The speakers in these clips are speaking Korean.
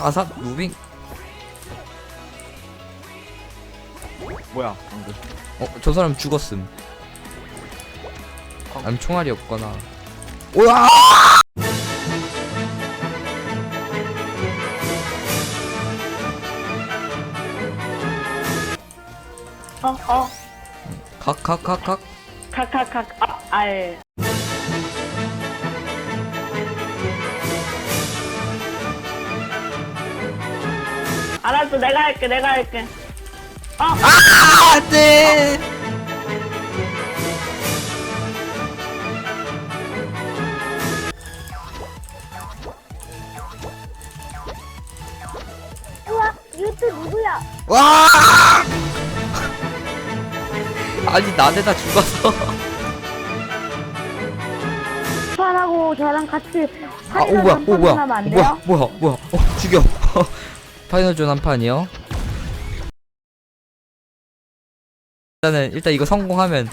아삭 무빙? 뭐야? 방금 어 저 사람 죽었음. 아니 총알이 없거나. 오야 어, 어, 각각각각 각각각, 아, 알. 알았어, 내가 할게, 내가 할게. 어, 아 안 돼 우와, 이것도 누구야? 와! 아니 나대다 죽었어. 저하고 저랑 같이 아 오 뭐야 오 뭐야. 안 어, 돼요? 뭐야 뭐야. 뭐야 어 죽여 파이널존 한 판이요? 일단은 일단 이거 성공하면.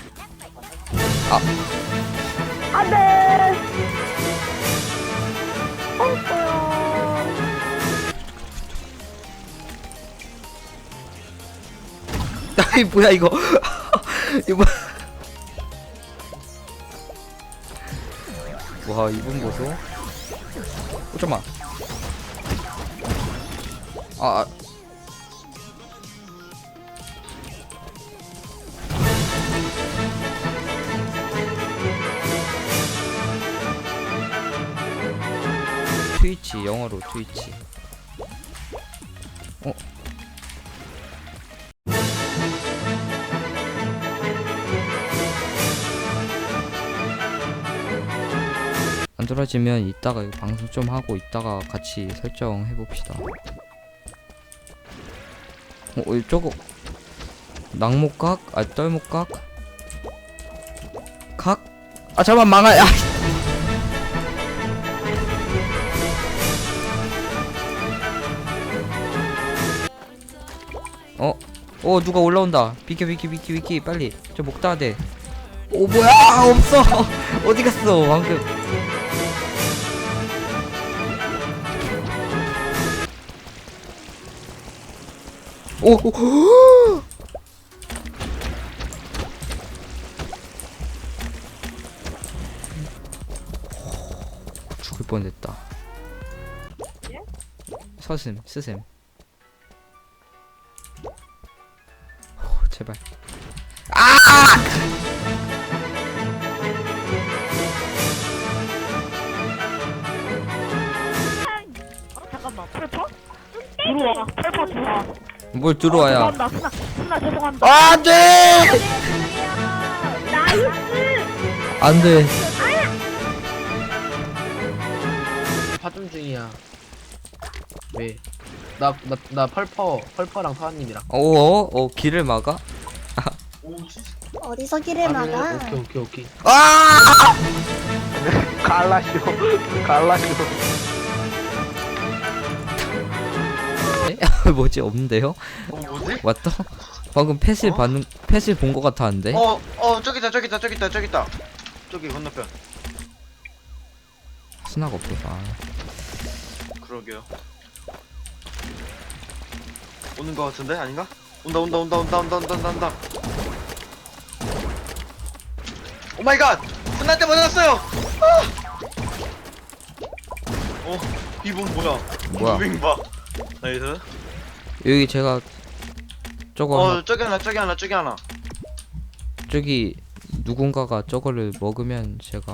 안 돼! 어, 아이 뭐야 이거? 이거 와 이분 보소. 어, 잠깐만 아 아. 트위치 영어로 트위치 어 안 떨어지면 이따가 방송 좀 하고 이따가 같이 설정해 봅시다. 어, 어 저거 낙목각? 아 떨목각? 각? 아 잠깐 망할. 아. 어? 어 누가 올라온다. 비켜 비켜 비켜 비켜 빨리. 저목 따야 돼. 오 뭐야 없어. 어디 갔어 방금. 오, 오, 죽을 뻔했다. 서슴, 스슴. 호, 제발. 뭘 들어와야? 죄송합니다, 순아, 순아 죄송합니다. 아, 안 돼! 나이스! 안 돼. 파좀 중이야 왜? 나 나 나 펄퍼 펄퍼랑 서한님이랑 오, 어, 어, 길을 막아? 어디서 길을 막아? 오케이 오케이 오케이 아! 갈라쇼 갈라쇼 뭐지? 없는데요? 어 뭐지? 왔다? 방금 패실 어? 받는, 패실 본 것 같았는데? 어, 어, 저기 있다, 저기 있다, 저기 있다, 저기 있다. 저기 건너편. 스나가 없어서. 아. 그러게요. 오는 거 같은데 아닌가? 온다, 온다, 온다, 온다, 온다, 온다, 온다, 온다. 오 마이 갓! 스나한테 맞았어요! 아! 어, 이분 뭐야? 뭐야? 무빙 봐. 나이스. 여기 제가 저거 하나, 어, 저기 하나, 저기 하나, 저기 하나. 저기 누군가가 저거를 먹으면 제가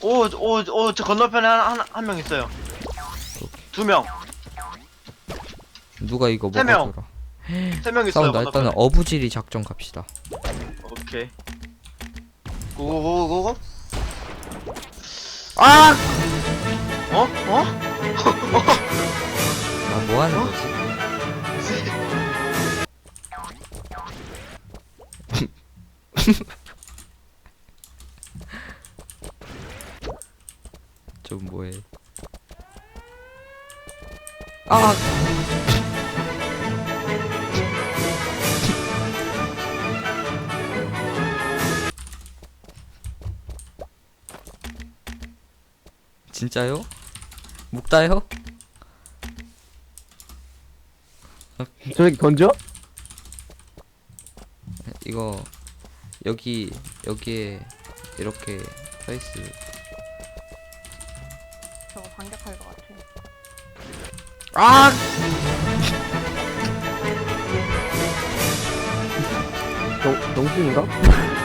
오, 오, 오, 저 건너편에 한, 한, 한 명 있어요. 두 명, 누가 이거 세 명. 먹어줘라. 세명 있어요. 싸운다. 일단은 건너편에. 어부지리 작전 갑시다. 오케이. 고고고고고. 아! 어? 어? 나뭐 하는 어? 거지? 좀 뭐해? 아! 진짜요? 묵다요? 저 새끼 던져? 이거 여기 여기에 이렇게 서있어 저거 반격할 것 같아. 아! 정, 정신인가?